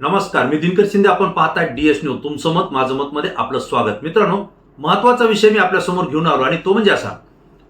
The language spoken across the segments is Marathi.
नमस्कार मी दिनकर शिंदे. आपण पाहताय डीएस न्यूज तुमचं मत माझं मत मध्ये आपलं स्वागत. मित्रांनो महत्त्वाचा विषय मी आपल्यासमोर घेऊन आलो आणि तो म्हणजे असा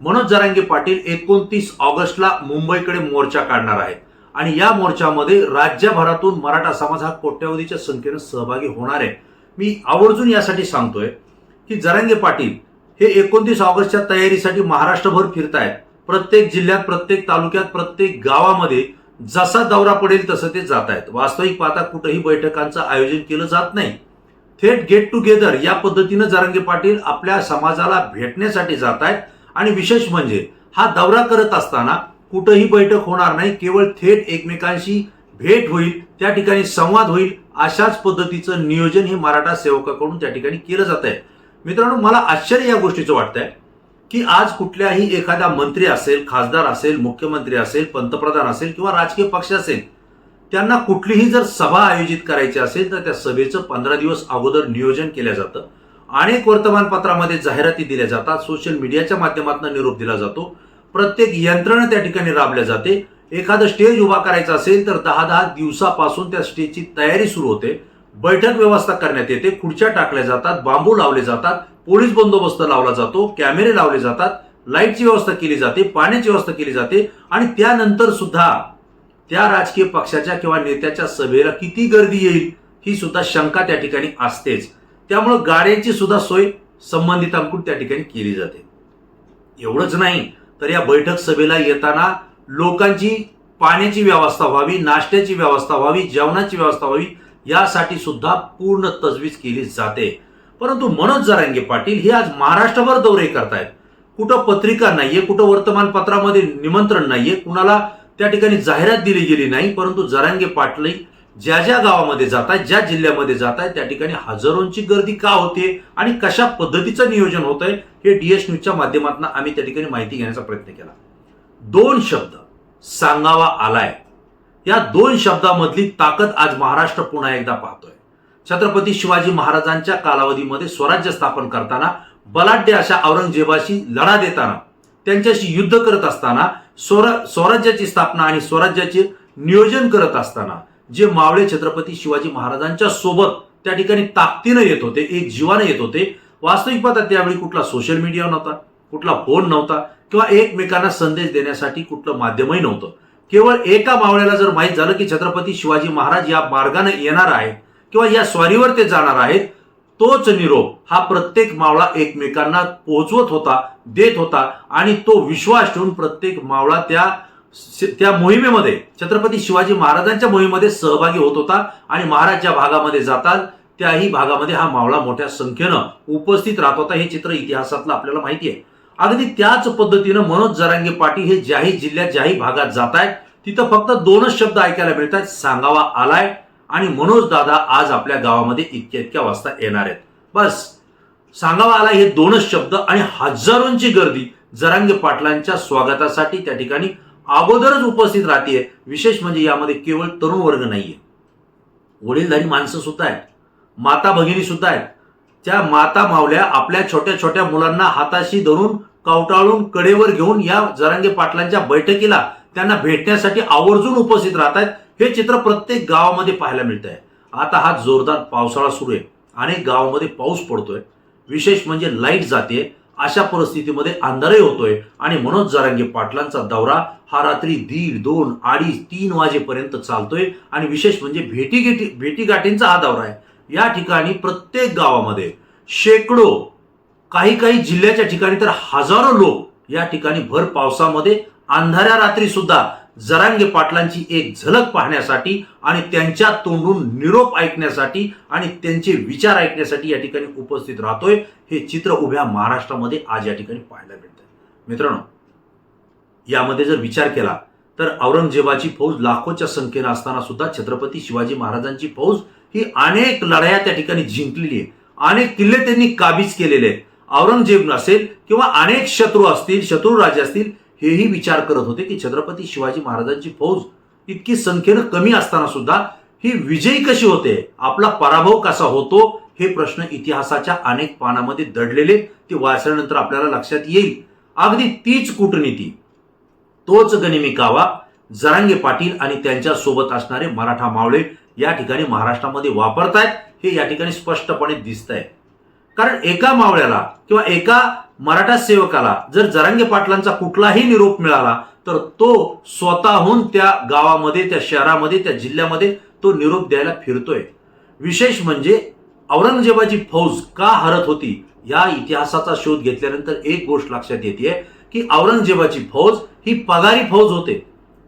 मनोज जरांगे पाटील एकोणतीस ऑगस्टला मुंबईकडे मोर्चा काढणार आहेत. आणि या मोर्चामध्ये राज्यभरातून मराठा समाज हा कोट्यवधीच्या संख्येनं सहभागी होणार आहे. मी आवर्जून यासाठी सांगतोय की जरांगे पाटील हे एकोणतीस ऑगस्टच्या तयारीसाठी महाराष्ट्रभर फिरतायत. प्रत्येक जिल्ह्यात प्रत्येक तालुक्यात प्रत्येक गावामध्ये जसा दौरा पडेल तसं ते जात आहेत. वास्तविक पाहता कुठंही बैठकांचं आयोजन केलं जात नाही. थेट गेट टुगेदर या पद्धतीनं जरांगे पाटील आपल्या समाजाला भेटण्यासाठी जात आहेत. आणि विशेष म्हणजे हा दौरा करत असताना कुठंही बैठक होणार नाही केवळ थेट एकमेकांशी भेट होईल त्या ठिकाणी संवाद होईल अशाच पद्धतीचं नियोजन हे मराठा सेवकाकडून त्या ठिकाणी केलं जात आहे. मित्रांनो मला आश्चर्य या गोष्टीचं वाटतंय. की आज कुठल्याही एखादा मंत्री असेल खासदार असेल मुख्यमंत्री असेल पंतप्रधान असेल किंवा राजकीय पक्ष असेल त्यांना कुठलीही जर सभा आयोजित करायची असेल तर त्या सभेचं पंधरा दिवस अगोदर नियोजन केलं जातं. अनेक वर्तमानपत्रामध्ये जाहिराती दिल्या जातात सोशल मीडियाच्या माध्यमातून निरोप दिला जातो. प्रत्येक यंत्रणा त्या ठिकाणी राबल्या जाते. एखादं स्टेज उभा करायचा असेल तर दहा दहा दिवसापासून त्या स्टेजची तयारी सुरू होते. बैठक व्यवस्था करण्यात येते खुर्च्या टाकल्या जातात बांबू लावले जातात पोलीस बंदोबस्त लावला जातो कॅमेरे लावले जातात लाईटची व्यवस्था केली जाते पाण्याची व्यवस्था केली जाते आणि त्यानंतर सुद्धा त्या राजकीय पक्षाच्या किंवा नेत्याच्या सभेला किती गर्दी येईल ही सुद्धा शंका त्या ठिकाणी असतेच. त्यामुळं गाड्यांची सुद्धा सोय संबंधितांकडून त्या ठिकाणी केली जाते. एवढंच नाही तर या बैठक सभेला येताना लोकांची पाण्याची व्यवस्था व्हावी नाश्त्याची व्यवस्था व्हावी जेवणाची व्यवस्था व्हावी यासाठी सुद्धा पूर्ण तजवीज केली जाते. परंतु मनोज जरांगे पाटील हे आज महाराष्ट्रभर दौरे करतायत. कुठं पत्रिका नाहीये कुठं वर्तमानपत्रामध्ये निमंत्रण नाहीये कुणाला त्या ठिकाणी जाहिरात दिली गेली नाही परंतु जरांगे पाटील ज्या ज्या गावामध्ये जात आहेत ज्या जिल्ह्यामध्ये जात आहेत त्या ठिकाणी हजारोंची गर्दी का होते आणि कशा पद्धतीचं नियोजन होत आहे हे डीएस न्यूजच्या माध्यमातून आम्ही त्या ठिकाणी माहिती घेण्याचा प्रयत्न केला. दोन शब्द सांगावा आलाय. या दोन शब्दामधली ताकद आज महाराष्ट्र पुन्हा एकदा पाहतोय. छत्रपती शिवाजी महाराजांच्या कालावधीमध्ये स्वराज्य स्थापन करताना बलाढ्य अशा औरंगजेबाशी लढा देताना त्यांच्याशी युद्ध करत असताना स्वर स्वराज्याची स्थापना आणि स्वराज्याचे नियोजन करत असताना जे मावळे छत्रपती शिवाजी महाराजांच्या सोबत त्या ठिकाणी ताकदीनं येत होते एक जीवानं येत होते वास्तविक पाहता त्यावेळी कुठला सोशल मीडिया नव्हता कुठला फोन नव्हता किंवा एकमेकांना संदेश देण्यासाठी कुठलं माध्यमही नव्हतं. केवळ एका मावळ्याला जर माहीत झालं की छत्रपती शिवाजी महाराज या मार्गाने येणार आहेत किंवा या स्वारीवर ते जाणार आहेत तोच निरोप हा प्रत्येक मावळा एकमेकांना पोहोचवत होता देत होता आणि तो विश्वास ठेवून प्रत्येक मावळा त्या त्या मोहिमेमध्ये छत्रपती शिवाजी महाराजांच्या मोहिमेमध्ये सहभागी होत होता आणि महाराज ज्या भागामध्ये जातात त्याही भागामध्ये हा मावळा मोठ्या संख्येनं उपस्थित राहत होता. हे चित्र इतिहासातलं आपल्याला माहिती आहे. अगदी त्याच पद्धतीनं मनोज जरांगे पाटील हे ज्याही जिल्ह्यात ज्याही भागात जात आहेत तिथं फक्त दोनच शब्द ऐकायला मिळतात सांगावा आलाय. आणि मनोज दादा आज आपल्या गावामध्ये इतक्या इतक्या वाजता येणार आहेत. बस. सांगावा आला हे दोनच शब्द आणि हजारोंची गर्दी. जरांगे पाटलांच्या स्वागतासाठी त्या ठिकाणी अगोदरच उपस्थित राहते विशेष म्हणजे यामध्ये केवळ तरुण वर्ग नाहीये. वडीलधारी माणसं सुद्धा आहेत. माता भगिनी सुद्धा आहेत. त्या माता मावल्या आपल्या छोट्या छोट्या मुलांना हाताशी धरून कवटाळून कडेवर घेऊन या जरांगे पाटलांच्या बैठकीला त्यांना भेटण्यासाठी आवर्जून उपस्थित राहत आहेत हे चित्र प्रत्येक गावामध्ये पाहायला मिळत आहे आता हा जोरदार पावसाळा सुरू आहे. अनेक गावामध्ये पाऊस पडतोय. विशेष म्हणजे लाइट जाते अशा परिस्थितीमध्ये अंधारही होतोय आणि मनोज जरांगे पाटलांचा दौरा हा रात्री दीड दोन अडीच तीन वाजेपर्यंत चालतोय आणि विशेष म्हणजे भेटी गेटी भेटीगाठींचा हा दौरा आहे. या ठिकाणी प्रत्येक गावामध्ये शेकडो काही काही जिल्ह्याच्या ठिकाणी तर हजारो लोक या ठिकाणी भर पावसामध्ये अंधाऱ्या रात्री सुद्धा जरांगे पाटलांची एक झलक पाहण्यासाठी आणि त्यांच्या तोंडून निरोप ऐकण्यासाठी आणि त्यांचे विचार ऐकण्यासाठी या ठिकाणी उपस्थित राहतोय. हे चित्र उभ्या महाराष्ट्रामध्ये आज या ठिकाणी पाहायला मिळतं मित्रांनो यामध्ये जर विचार केला तर औरंगजेबाची फौज लाखोच्या संख्येनं असताना सुद्धा छत्रपती शिवाजी महाराजांची फौज ही अनेक लढाया त्या ठिकाणी जिंकलेली आहे. अनेक किल्ले त्यांनी काबीज केलेले आहेत. औरंगजेब नसेल किंवा अनेक शत्रू असतील शत्रू राजे असतील हेही विचार करत होते की छत्रपती शिवाजी महाराजांची फौज इतकी संख्येनं कमी असताना सुद्धा ही विजयी कशी होते? आपला पराभव कसा होतो? हे प्रश्न इतिहासाच्या अनेक पानामध्ये दडलेले ते वाचल्यानंतर आपल्याला लक्षात येईल. अगदी तीच कूटनीती. तोच गनिमी जरांगे पाटील आणि त्यांच्यासोबत असणारे मराठा मावळे या ठिकाणी महाराष्ट्रामध्ये वापरतायत हे या ठिकाणी स्पष्टपणे दिसत आहे कारण एका मावळ्याला किंवा एका मराठा सेवकाला जर जरांगे पाटलांचा कुठलाही निरोप मिळाला तर तो स्वतःहून त्या गावामध्ये त्या शहरामध्ये त्या जिल्ह्यामध्ये तो निरोप द्यायला फिरतोय. विशेष म्हणजे औरंगजेबाची फौज का हरत होती या इतिहासाचा शोध घेतल्यानंतर एक गोष्ट लक्षात येते की औरंगजेबाची फौज ही पगारी फौज होते.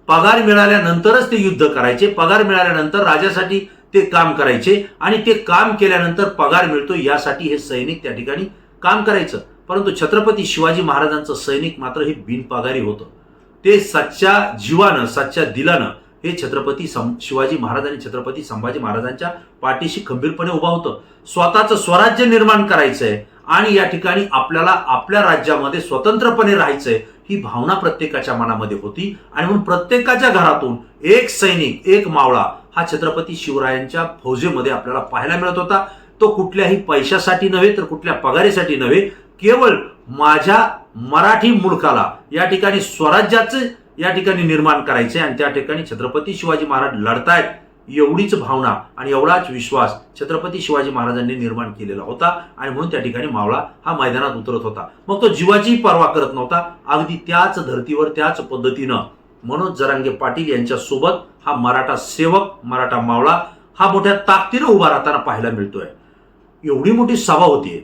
पगार मिळाल्यानंतरच ते युद्ध करायचे. पगार मिळाल्यानंतर राजासाठी ते काम करायचे आणि ते काम केल्यानंतर पगार मिळतो यासाठी हे सैनिक त्या ठिकाणी काम करायचं. परंतु छत्रपती शिवाजी महाराजांचं सैनिक मात्र हे बिनपगारी होतं. ते सच्च्या जीवानं सच्च्या दिलानं हे छत्रपती सं- शिवाजी महाराज आणि छत्रपती संभाजी महाराजांच्या पाठीशी खंबीरपणे उभा होतं. स्वतःचं स्वराज्य निर्माण करायचंय आणि या ठिकाणी आपल्याला आपल्या राज्यामध्ये स्वतंत्रपणे राहायचंय ही भावना प्रत्येकाच्या मनामध्ये होती. आणि म्हणून प्रत्येकाच्या घरातून एक सैनिक एक मावळा हा छत्रपती शिवरायांच्या फौजेमध्ये आपल्याला पाहायला मिळत होता. तो कुठल्याही पैशासाठी नव्हे तर कुठल्या पगारीसाठी नव्हे केवळ माझ्या मराठी मुलकाला या ठिकाणी स्वराज्याचं या ठिकाणी निर्माण करायचे आणि त्या ठिकाणी छत्रपती शिवाजी महाराज लढतायत एवढीच भावना आणि एवढाच विश्वास छत्रपती शिवाजी महाराजांनी निर्माण केलेला होता आणि म्हणून त्या ठिकाणी मावळा हा मैदानात उतरत होता. मग तो जीवाची पर्वा करत नव्हता. अगदी त्याच धर्तीवर त्याच पद्धतीनं मनोज जरांगे पाटील यांच्यासोबत हा मराठा सेवक मराठा मावळा हा मोठ्या ताकदीनं उभा राहताना पाहायला मिळतोय. एवढी मोठी सभा होतीये.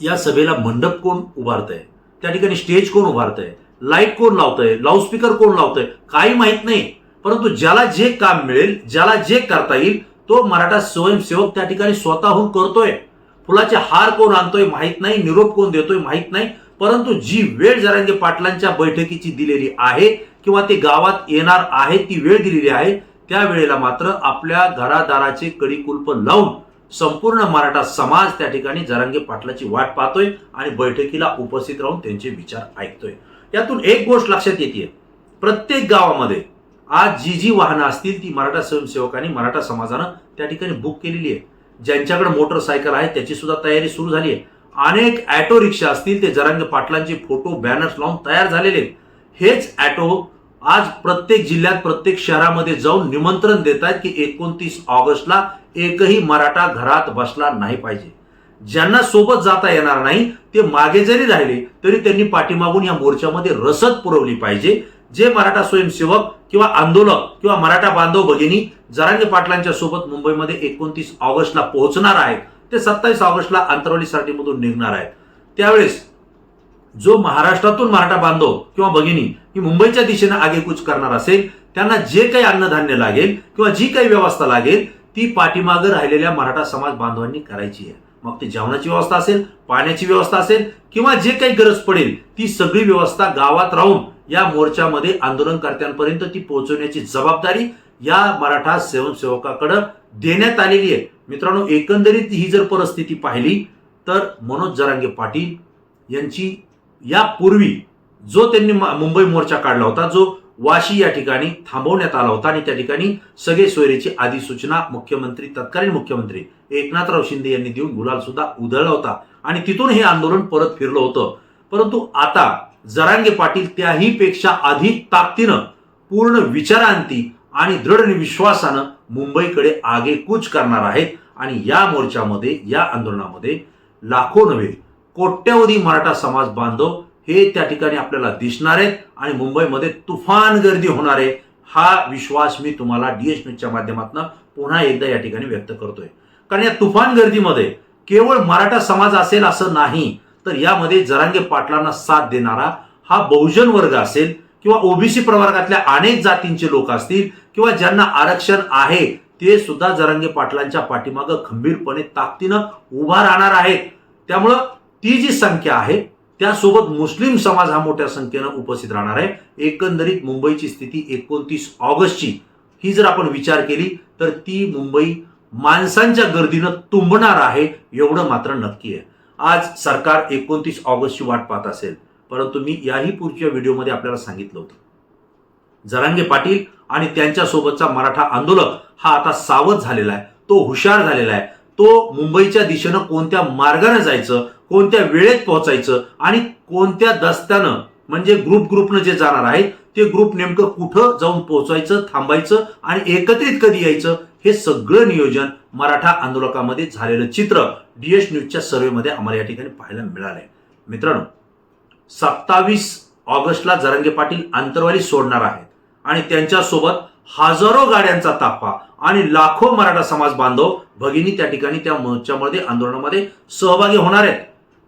या सभेला मंडप कोण उभारतंय? त्या ठिकाणी स्टेज कोण उभारतंय? लाइट कोण लावतंय? लाऊडस्पीकर कोण लावतंय? काही माहीत नाही. परंतु ज्याला जे काम मिळेल ज्याला जे करता येईल तो मराठा स्वयंसेवक त्या ठिकाणी स्वतःहून करतोय. फुलाचे हार कोण आणतोय माहीत नाही निरोप कोण देतोय माहीत नाही. परंतु जी वेळ जरांगे पाटलांच्या बैठकीची दिलेली आहे किंवा ते गावात येणार आहे ती वेळ दिलेली आहे त्या वेळेला मात्र आपल्या घरादाराचे कडी कुलप लावून संपूर्ण मराठा समाज त्या ठिकाणी जरांगे पाटलाची वाट पाहतोय आणि बैठकीला उपस्थित राहून त्यांचे विचार ऐकतोय. यातून एक गोष्ट लक्षात येते प्रत्येक गावामध्ये आज जी जी वाहनं असतील ती मराठा स्वयंसेवकांनी मराठा समाजानं त्या ठिकाणी बुक केलेली आहे. ज्यांच्याकडे मोटरसायकल आहे त्याची सुद्धा तयारी सुरू झाली आहे. अनेक ॲटो रिक्षा असतील ते जरांगे पाटलांचे फोटो बॅनर्स लावून तयार झालेले आहेत. हेच ॲटो आज प्रत्येक जिल्ह्यात प्रत्येक शहरामध्ये जाऊन निमंत्रण देत आहेत की एकोणतीस ऑगस्टला एकही मराठा घरात बसला नाही पाहिजे. ज्यांना सोबत जाता येणार नाही ते मागे जरी राहिले तरी त्यांनी पाठीमागून या मोर्चामध्ये रसद पुरवली पाहिजे. जे मराठा स्वयंसेवक किंवा आंदोलक किंवा मराठा बांधव भगिनी जरांगे पाटलांच्या सोबत मुंबईमध्ये एकोणतीस ऑगस्टला पोहोचणार आहेत ते सत्तावीस ऑगस्टला अंतरवली साठीमधून निघणार आहेत. त्यावेळेस जो महाराष्ट्रातून मराठा बांधव किंवा भगिनी ही मुंबईच्या दिशेने आगेकूच करणार असेल त्यांना जे काही अन्नधान्य लागेल किंवा जी काही व्यवस्था लागेल ती पाठीमागं राहिलेल्या मराठा समाज बांधवांनी करायची आहे. मग ती जेवणाची व्यवस्था असेल पाण्याची व्यवस्था असेल किंवा जे काही गरज पडेल ती सगळी व्यवस्था गावात राहून या मोर्चामध्ये आंदोलनकर्त्यांपर्यंत ती पोहोचवण्याची जबाबदारी या मराठा स्वयंसेवकाकडे देण्यात आलेली आहे. मित्रांनो एकंदरीत ही जर परिस्थिती पाहिली तर मनोज जरांगे पाटील यांची यापूर्वी जो त्यांनी मुंबई मोर्चा काढला होता जो वाशी या ठिकाणी थांबवण्यात आला होता आणि त्या ठिकाणी सगळे सोयरीची अधिसूचना मुख्यमंत्री तत्कालीन मुख्यमंत्री एकनाथराव शिंदे यांनी देऊन गुलाल सुद्धा उधळला होता. आणि तिथून हे आंदोलन परत फिरलं होतं. परंतु आता जरांगे पाटील त्याही पेक्षा अधिक ताकदीनं पूर्ण विचारांती आणि दृढ विश्वासानं मुंबईकडे आगेकूच करणार आहेत. आणि या मोर्चामध्ये या आंदोलनामध्ये लाखो नव्हे कोट्यवधी मराठा समाज बांधव हे त्या ठिकाणी आपल्याला दिसणार आहेत आणि मुंबईमध्ये तुफान गर्दी होणार आहे हा विश्वास मी तुम्हाला डीएच न्यूजच्या माध्यमातून पुन्हा एकदा या ठिकाणी व्यक्त करतोय. कारण या तुफान गर्दीमध्ये केवळ मराठा समाज असेल असं नाही तर यामध्ये जरांगे पाटलांना साथ देणारा हा बहुजन वर्ग असेल किंवा ओबीसी प्रवर्गातल्या अनेक जातींचे लोक असतील किंवा ज्यांना आरक्षण आहे ते सुद्धा जरांगे पाटलांच्या पाठीमागं खंबीरपणे ताकदीनं उभा राहणार आहेत. त्यामुळं ती जी संख्या आहे त्यासोबत मुस्लिम समाज हा मोठ्या संख्येनं उपस्थित राहणार आहे. एकंदरीत मुंबईची स्थिती एकोणतीस ऑगस्टची. ही जर आपण विचार केली तर ती मुंबई माणसांच्या गर्दीनं तुंबणार आहे एवढं मात्र नक्की आहे. आज सरकार एकोणतीस ऑगस्टची वाट पाहत असेल परंतु मी याही पुढच्या व्हिडिओमध्ये आपल्याला सांगितलं होतं. जरांगे पाटील आणि त्यांच्यासोबतचा मराठा आंदोलक हा आता सावध झालेला आहे तो हुशार झालेला आहे. तो मुंबईच्या दिशेनं कोणत्या मार्गाने जायचं कोणत्या वेळेत पोहोचायचं आणि कोणत्या दस्त्यानं म्हणजे ग्रुप ग्रुपनं जे जाणार आहेत ते ग्रुप नेमकं कुठं जाऊन पोहोचायचं थांबायचं आणि एकत्रित कधी यायचं हे सगळं नियोजन मराठा आंदोलकामध्ये झालेलं चित्र डीएस न्यूजच्या सर्वेमध्ये आम्हाला या ठिकाणी पाहायला मिळालंय. मित्रांनो सत्तावीस ऑगस्टला जरांगे पाटील आंतरवाली सोडणार आहेत आणि त्यांच्यासोबत हजारो गाड्यांचा ताफा आणि लाखो मराठा समाज बांधव भगिनी त्या ठिकाणी त्या मोर्चामध्ये आंदोलनामध्ये सहभागी होणार आहेत.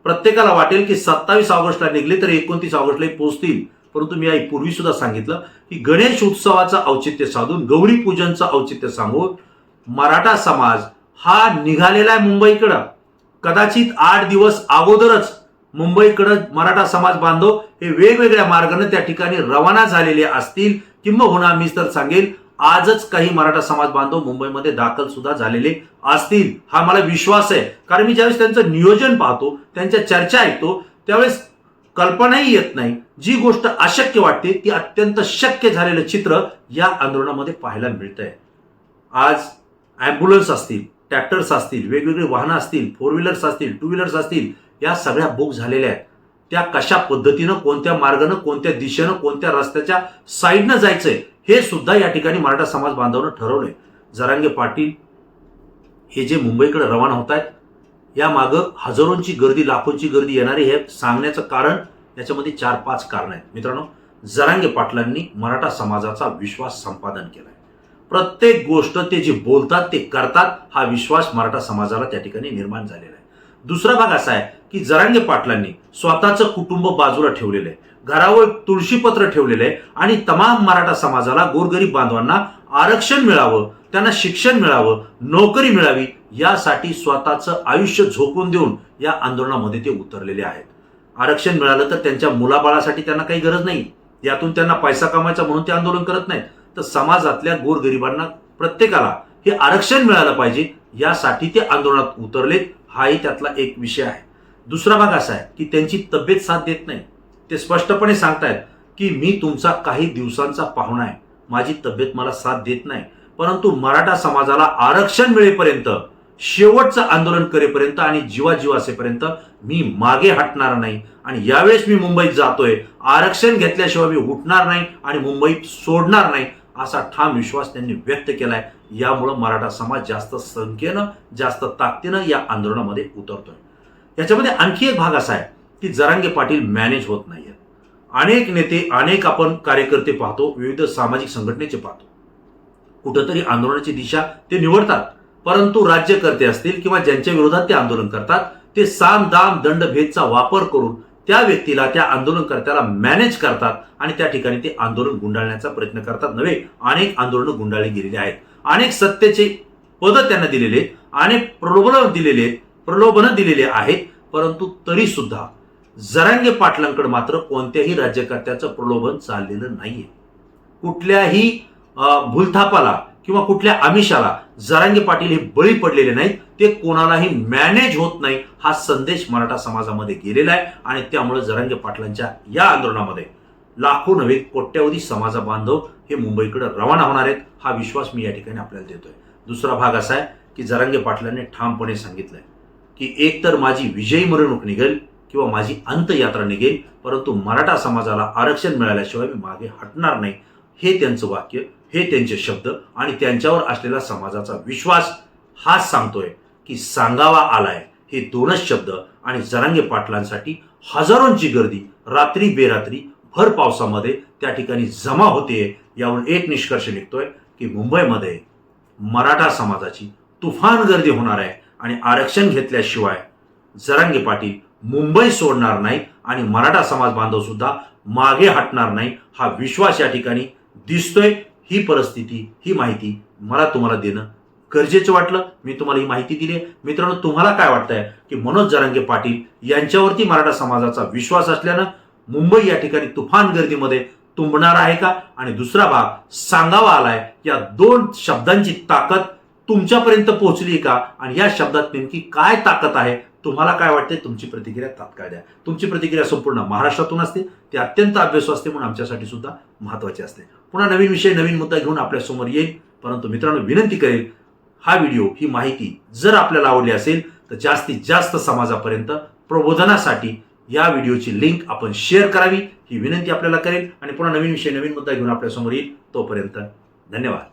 प्रत्येकाला वाटेल की सत्तावीस ऑगस्टला निघले तर एकोणतीस ऑगस्टला पोहोचतील परंतु मी यापूर्वी सुद्धा सांगितलं की गणेश उत्सवाचं औचित्य साधून गौरी पूजनचं औचित्य सांगून मराठा समाज हा निघालेला आहे मुंबईकडं. कदाचित आठ दिवस अगोदरच मुंबईकडं मराठा समाज बांधव हे वेगवेगळ्या मार्गाने त्या ठिकाणी रवाना झालेले असतील. किंबहुना मी तर सांगेल आजच काही मराठा समाज बांधव मुंबईमध्ये दाखल सुद्धा झालेले असतील. हा मला विश्वास आहे. कारण मी ज्यावेळेस त्यांचं नियोजन पाहतो त्यांच्या चर्चा ऐकतो त्यावेळेस कल्पनाही येत नाही. जी गोष्ट अशक्य वाटते ती अत्यंत शक्य झालेलं चित्र या आंदोलनामध्ये पाहायला मिळतंय. आज ॲम्ब्युलन्स असतील ट्रॅक्टर्स असतील वेगवेगळी वाहनं असतील फोर व्हीलर्स असतील टू व्हीलर्स असतील या सगळ्या बुक झालेल्या आहेत. त्या कशा पद्धतीनं कोणत्या मार्गानं कोणत्या दिशेनं कोणत्या रस्त्याच्या साईडनं जायचंय हे सुद्धा या ठिकाणी मराठा समाज बांधवानं ठरवलंय. जरांगे पाटील हे जे मुंबईकडे रवाना होत आहेत यामागं हजारोंची गर्दी लाखोंची गर्दी येणारी हे सांगण्याचं कारण याच्यामध्ये चार पाच कारण आहेत. मित्रांनो जरांगे पाटलांनी मराठा समाजाचा विश्वास संपादन केलाय. प्रत्येक गोष्ट ते जे बोलतात ते करतात हा विश्वास मराठा समाजाला त्या ठिकाणी निर्माण झालेला आहे. दुसरा भाग असा आहे की जरांगे पाटलांनी स्वतःचं कुटुंब बाजूला ठेवलेलं आहे. घरावर तुळशीपत्र ठेवलेलं आहे आणि तमाम मराठा समाजाला गोरगरीब बांधवांना आरक्षण मिळावं त्यांना शिक्षण मिळावं नोकरी मिळावी यासाठी स्वतःचं आयुष्य झोकून देऊन या आंदोलनामध्ये ते उतरलेले आहेत. आरक्षण मिळालं तर त्यांच्या मुलाबाळासाठी त्यांना काही गरज नाही. यातून त्यांना पैसा कमायचा म्हणून ते आंदोलन करत नाहीत. तर समाजातल्या गोरगरिबांना प्रत्येकाला हे आरक्षण मिळालं पाहिजे यासाठी ते आंदोलनात उतरलेत हाही त्यातला एक विषय आहे. दुसरा भाग असा आहे की त्यांची तब्येत साथ देत नाही. ते स्पष्टपणे सांगतायत की मी तुमचा काही दिवसांचा पाहुणा आहे. माझी तब्येत मला साथ देत नाही. परंतु मराठा समाजाला आरक्षण मिळेपर्यंत शेवटचं आंदोलन करेपर्यंत आणि जीवाजीव असेपर्यंत मी मागे हटणार नाही. आणि यावेळेस मी मुंबईत जातोय. आरक्षण घेतल्याशिवाय मी उठणार नाही आणि मुंबईत सोडणार नाही असा ठाम विश्वास त्यांनी व्यक्त केलाय. यामुळं मराठा समाज जास्त संख्येनं जास्त ताकदीनं या आंदोलनामध्ये उतरतोय. याच्यामध्ये आणखी एक भाग असा आहे. की जरांगे पाटील मॅनेज होत नाहीयेत अनेक नेते अनेक आपण कार्यकर्ते पाहतो विविध सामाजिक संघटनेचे पाहतो. कुठंतरी आंदोलनाची दिशा ते निवडतात परंतु राज्यकर्ते असतील किंवा ज्यांच्या विरोधात ते आंदोलन करतात ते साम दाम दंड भेदचा वापर करून त्या व्यक्तीला त्या आंदोलनकर्त्याला मॅनेज करतात आणि त्या ठिकाणी ते आंदोलन गुंडाळण्याचा प्रयत्न करतात नव्हे अनेक आंदोलनं गुंडाळली गेलेली आहेत. अनेक सत्तेचे पद त्यांना दिलेले अनेक प्रलोभन दिलेले प्रलोभन प्रलोभनं दिलेले आहेत परंतु तरी सुद्धा जरांगे पाटलांकडे मात्र कोणत्याही राज्यकर्त्याचं प्रलोभन चाललेलं नाहीये. कुठल्याही भूलथापाला किंवा कुठल्या आमिषाला जरांगे पाटील हे बळी पडलेले नाहीत. ते कोणालाही मॅनेज होत नाही हा संदेश मराठा समाजामध्ये गेलेला आहे आणि त्यामुळे जरांगे पाटलांच्या या आंदोलनामध्ये लाखो नव्हे कोट्यावधी समाजा बांधव हे मुंबईकडे रवाना होणार आहेत हा विश्वास मी या ठिकाणी आपल्याला देतोय. दुसरा भाग असा आहे की जरांगे पाटलांनी ठामपणे सांगितलंय की एक तर माझी विजयी मिरवणूक निघेल किंवा माझी अंतयात्रा निघेल परंतु मराठा समाजाला आरक्षण मिळाल्याशिवाय मी मागे हटणार नाही. हे त्यांचं वाक्य हे त्यांचे शब्द आणि त्यांच्यावर असलेला समाजाचा विश्वास हाच सांगतोय की सांगावा आलाय हे दोनच शब्द आणि जरांगे पाटलांसाठी हजारोंची गर्दी रात्री बेरात्री भर पावसामध्ये त्या ठिकाणी जमा होते यावर एक निष्कर्ष निघतोय की मुंबईमध्ये मराठा समाजाची तुफान गर्दी होणार आहे आणि आरक्षण घेतल्याशिवाय जरांगे पाटील मुंबई सोडणार नाही आणि मराठा समाज बांधव सुद्धा मागे हटणार नाही हा विश्वास या ठिकाणी दिसतोय. ही परिस्थिती ही माहिती मला तुम्हाला देणं गरजेचं वाटलं. मी तुम्हाला ही माहिती दिली. आहे. मित्रांनो तुम्हाला काय वाटतंय की मनोज जरांगे पाटील यांच्यावरती मराठा समाजाचा विश्वास असल्यानं मुंबई या ठिकाणी तुफान गर्दीमध्ये तुंबणार आहे का? आणि दुसरा भाग सांगावा आलाय. या दोन शब्दांची ताकद तुमच्यापर्यंत पोहोचली का? आणि या शब्दात नेमकी काय ताकद आहे? तुम्हाला काय वाटते तुमची प्रतिक्रिया तात्काळ द्या. तुमची प्रतिक्रिया संपूर्ण महाराष्ट्रातून असते. ती अत्यंत अभ्यासू असते म्हणून आमच्यासाठी सुद्धा महत्वाची असते. पुन्हा नवीन विषय नवीन मुद्दा घेऊन आपल्यासमोर येईल परंतु मित्रांनो विनंती करेल हा व्हिडिओ ही माहिती जर आपल्याला आवडली असेल तर जास्तीत जास्त समाजापर्यंत प्रबोधनासाठी या व्हिडिओची लिंक आपण शेअर करावी. ही विनंती आपल्याला करेल. आणि पुन्हा नवीन विषय नवीन मुद्दा घेऊन आपल्यासमोर येईल तोपर्यंत धन्यवाद.